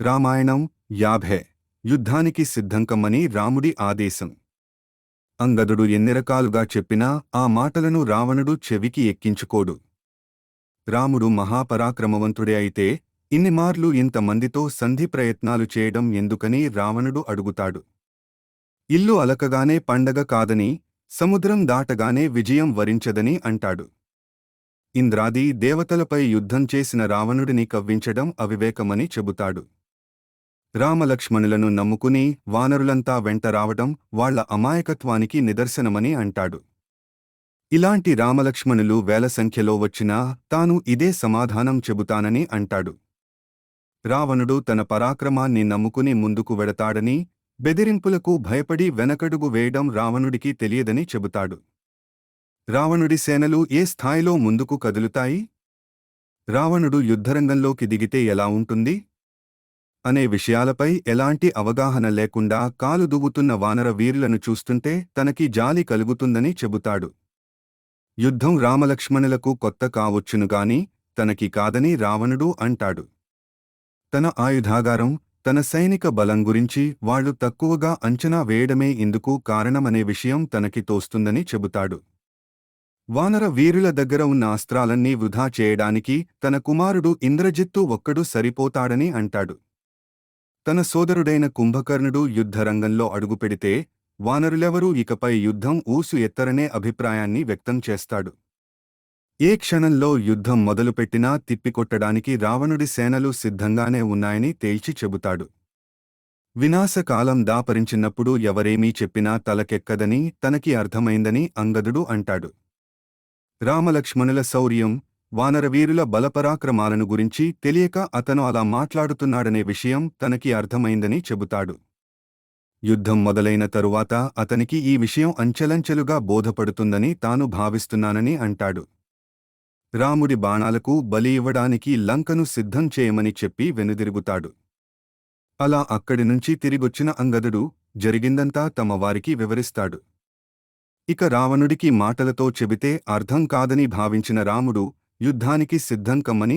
రామాయణం యాభై. యుద్ధానికి సిద్ధంకమ్మని రాముడి ఆదేశం. అంగదుడు ఎన్ని రకాలుగా చెప్పినా ఆ మాటలను రావణుడు చెవికి ఎక్కించుకోడు. రాముడు మహాపరాక్రమవంతుడే అయితే ఇన్నిమార్లు ఇంతమందితో సంధి ప్రయత్నాలు చేయడం ఎందుకని రావణుడు అడుగుతాడు. ఇల్లు అలకగానే పండగ కాదని సముద్రం దాటగానే విజయం వరించదని అంటాడు. ఇంద్రాది దేవతలపై యుద్ధం చేసిన రావణుడిని కవ్వించడం అవివేకమని చెబుతాడు. రామలక్ష్మణులను నమ్ముకుని వానరులంతా వెంట రావడం వాళ్ళ అమాయకత్వానికి నిదర్శనమని అంటాడు. ఇలాంటి రామలక్ష్మణులు వేల సంఖ్యలో వచ్చినా తాను ఇదే సమాధానం చెబుతానని అంటాడు. రావణుడు తన పరాక్రమాన్ని నమ్ముకుని ముందుకు వెడతాడని బెదిరింపులకు భయపడి వెనకడుగు వేయడం రావణుడికి తెలియదని చెబుతాడు. రావణుడి సేనలు ఏ స్థాయిలో ముందుకు కదులుతాయి? రావణుడు యుద్ధరంగంలోకి దిగితే ఎలా ఉంటుంది? అనే విషయాలపై ఎలాంటి అవగాహన లేకుండా కాలు దువ్వుతున్న వానర వీరులను చూస్తుంటే తనకి జాలి కలుగుతుందని చెబుతాడు. యుద్ధం రామలక్ష్మణులకు కొత్త కావచ్చునుగాని తనకి కాదని రావణుడు అంటాడు. తన ఆయుధాగారం తన సైనిక బలం గురించి వాళ్ళు తక్కువగా అంచనా వేయడమే ఇందుకు కారణమనే విషయం తనకి తోస్తుందని చెబుతాడు. వానర వీరుల దగ్గర ఉన్న అస్త్రాలన్నీ వృధా చేయడానికి తన కుమారుడు ఇంద్రజిత్తు ఒక్కడు సరిపోతాడని అంటాడు. తన సోదరుడైన కుంభకర్ణుడు యుద్ధరంగంలో అడుగుపెడితే వానరులెవరూ ఇకపై యుద్ధం ఊసు ఎత్తరనే అభిప్రాయాన్ని వ్యక్తం చేస్తాడు. ఏ క్షణంలో యుద్ధం మొదలుపెట్టినా తిప్పికొట్టడానికి రావణుడి సేనలు సిద్ధంగానే ఉన్నాయని తేల్చి చెబుతాడు. వినాశకాలం దాపరించినప్పుడు ఎవరేమీ చెప్పినా తలకెక్కదని తనకి అర్థమైందని అంగదుడు అంటాడు. రామలక్ష్మణుల శౌర్యం వానరవీరుల బలపరాక్రమాలను గురించి తెలియక అతను అలా మాట్లాడుతున్నాడనే విషయం తనకి అర్థమైందని చెబుతాడు. యుద్ధం మొదలైన తరువాత అతనికి ఈ విషయం అంచెలంచెలుగా బోధపడుతుందని తాను భావిస్తున్నానని అంటాడు. రాముడి బాణాలకు బలి ఇవ్వడానికి లంకను సిద్ధం చేయమని చెప్పి వెనుదిరుగుతాడు. అలా అక్కడి నుంచి తిరిగొచ్చిన అంగదుడు జరిగిందంతా తమ వారికి వివరిస్తాడు. ఇక రావణుడికి మాటలతో చెబితే అర్థం కాదని భావించిన రాముడు యుద్ధానికి సిద్ధం కమ్మని